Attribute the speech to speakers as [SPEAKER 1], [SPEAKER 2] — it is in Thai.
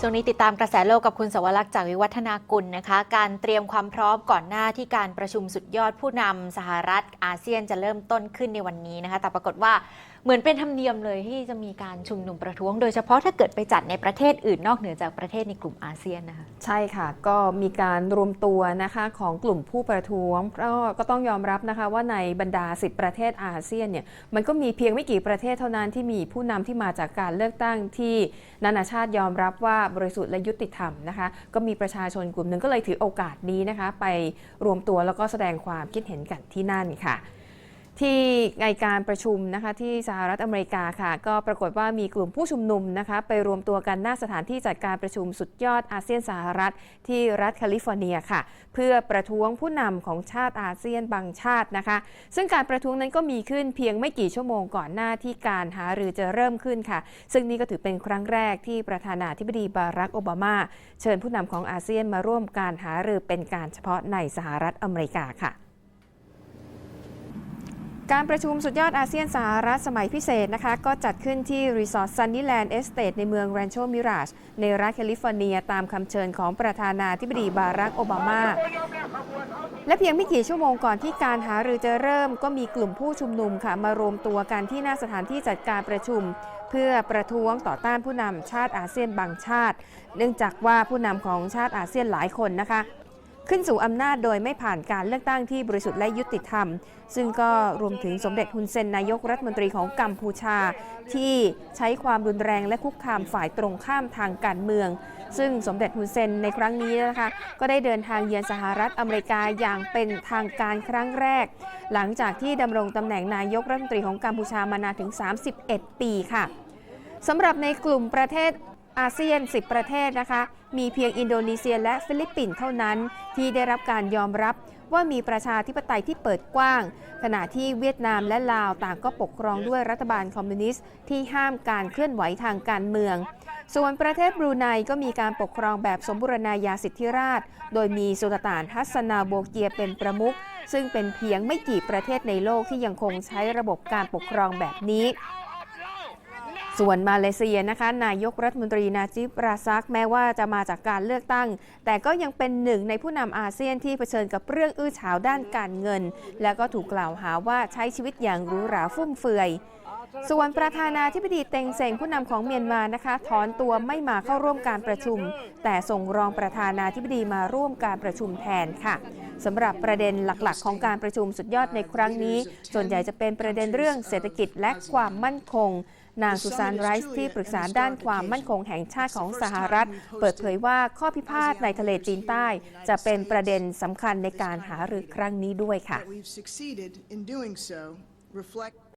[SPEAKER 1] ช่วงนี้ติดตามกระแสโลกกับคุณสวรักษ์จากวิวัฒนากุลนะคะ การเตรียมความพร้อมก่อนหน้าที่การประชุมสุดยอดผู้นำสหรัฐอาเซียนจะเริ่มต้นขึ้นในวันนี้นะคะ แต่ปรากฏว่า เหมือนเป็นธรรมเนียมเลยที่จะมีการชุมนุมประท้วง โดยเฉพาะถ้าเกิดไปจัดในประเทศอื่นนอกเหนือจากประเทศในกลุ่มอาเซียนนะคะ
[SPEAKER 2] ใช่ค่ะ ก็มีการรวมตัวนะคะของกลุ่มผู้ประท้วงเพราะก็ต้องยอมรับนะคะว่าในบรรดา 10 ประเทศอาเซียนเนี่ยมันก็มีเพียงไม่กี่ประเทศเท่านั้นที่มีผู้นำที่มาจากการเลือกตั้งที่นานาชาติยอมรับว่าบริสุทธิ์และยุติธรรมนะคะก็มีประชาชนกลุ่มหนึ่งก็เลยถือโอกาสนี้นะคะ ไปรวมตัวแล้วก็แสดงความคิดเห็นกันที่นั่นค่ะ ที่ในการประชุมนะคะที่สหรัฐอเมริกาค่ะ ก็ปรากฏว่ามีกลุ่มผู้ชุมนุมนะคะไปรวมตัวกันหน้าสถานที่จัดการประชุมสุดยอดอาเซียนสหรัฐ ที่รัฐแคลิฟอร์เนียค่ะ เพื่อประท้วงผู้นำของชาติอาเซียนบางชาตินะคะ ซึ่งการประท้วงนั้นก็มีขึ้นเพียงไม่กี่ชั่วโมงก่อนหน้าที่การหารือจะเริ่มขึ้นค่ะ ซึ่งนี่ก็ถือเป็นครั้งแรกที่ประธานาธิบดีบารักโอบามาเชิญผู้นำของอาเซียนมาร่วมการหารือเป็นการเฉพาะในสหรัฐอเมริกาค่ะ การประชุมสุดยอดอาเซียนสหรัฐสมัยพิเศษนะคะ ก็จัดขึ้นที่รีสอร์ทซันนี่แลนด์เอสเตทในเมืองแรนโชมิราช ในรัฐแคลิฟอร์เนียตามคำเชิญของประธานาธิบดีบารักโอบามา และเพียงไม่กี่ชั่วโมงก่อนที่การหารือจะเริ่ม ก็มีกลุ่มผู้ชุมนุมค่ะ มารวมตัวกันที่หน้าสถานที่จัดการประชุม เพื่อประท้วงต่อต้านผู้นำชาติอาเซียนบางชาติ เนื่องจากว่าผู้นำของชาติอาเซียนหลายคนนะคะ ขึ้นสู่อำนาจโดยไม่ผ่านการเลือกตั้งที่บริสุทธิ์และยุติธรรม ซึ่งก็รวมถึงสมเด็จฮุนเซนนายกรัฐมนตรีของกัมพูชา ที่ใช้ความรุนแรงและคุกคามฝ่ายตรงข้ามทางการเมือง ซึ่งสมเด็จฮุนเซนในครั้งนี้นะคะก็ได้เดินทางเยือนสหรัฐอเมริกาอย่างเป็นทางการครั้งแรก หลังจากที่ดำรงตำแหน่งนายกรัฐมนตรีของกัมพูชามานานถึง 31 ปีค่ะสำหรับในกลุ่มประเทศ อาเซียน 10 ประเทศนะคะ มีเพียงอินโดนีเซียและฟิลิปปินส์เท่านั้นที่ได้รับการยอมรับว่ามีประชาธิปไตยที่เปิดกว้าง ขณะที่เวียดนามและลาวต่างก็ปกครองด้วยรัฐบาลคอมมิวนิสต์ที่ห้ามการเคลื่อนไหวทางการเมือง ส่วนประเทศบรูไนก็มีการปกครองแบบสมบูรณาญาสิทธิราช โดยมีสุลต่านฮัสนาโบเกียเป็นประมุขซึ่งเป็นเพียงไม่กี่ประเทศในโลกที่ยังคงใช้ระบบการปกครองแบบนี้ ส่วนมาเลเซียนะคะนายกรัฐมนตรีนาจิบราซักแม้ว่าจะมาจากการเลือกตั้ง แต่ก็ยังเป็นหนึ่งในผู้นำอาเซียนที่เผชิญกับเรื่องอื้อฉาวด้านการเงิน แล้วก็ถูกกล่าวหาว่าใช้ชีวิตอย่างหรูหราฟุ่มเฟือยส่วนประธานาธิบดีเต็งเซงผู้นำของเมียนมานะคะ ถอนตัวไม่มาเข้าร่วมการประชุม แต่ส่งรองประธานาธิบดีมาร่วมการประชุมแทนค่ะสำหรับประเด็นหลักๆ ของการประชุมสุดยอดในครั้งนี้ ส่วนใหญ่จะเป็นประเด็นเรื่องเศรษฐกิจและความมั่นคง นางสุซานไรส์ที่ปรึกษาด้านความมั่นคงแห่งชาติของสหรัฐ เปิดเผยว่าข้อพิพาทในทะเลจีนใต้ จะเป็นประเด็นสำคัญในการหารือครั้งนี้ด้วยค่ะ